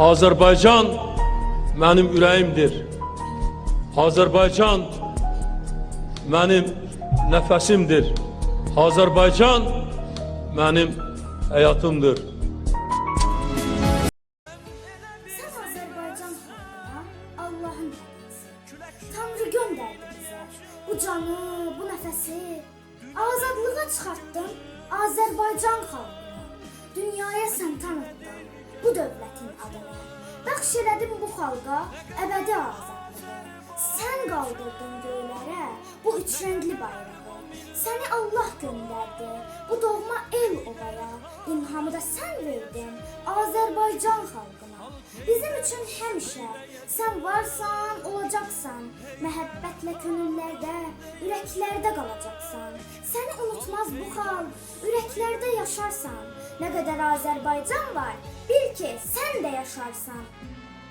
Azərbaycan mənim ürəyimdir. Azərbaycan mənim nəfəsimdir. Azərbaycan mənim həyatımdır. Sen Azerbaycan halkına Allah'ın. Tanrı gönderdi bize bu canı, bu nefesi. Azadlığa çıkarttın Azerbaycan halkını. Dünyaya sen tanıttın bu devletin adını. Bəxş elədin bu xalqa əbədi azadlığı. Sən qaldırdın göylərə bu üç rəngli bayrağı. Səni Allah göndərdi bu doğma el obaya. İlhamı da sən verdin Azərbaycan xalqına. Bizim üçün həmişə sən varsan, olacaqsan. Məhəbbətlə könüllərdə, ürəklərdə qalacaqsan. Səni unutmaz bu xalq, ürəklərdə yaşarsan. Nə qədər Azərbaycan var, bil ki, sən də yaşarsan.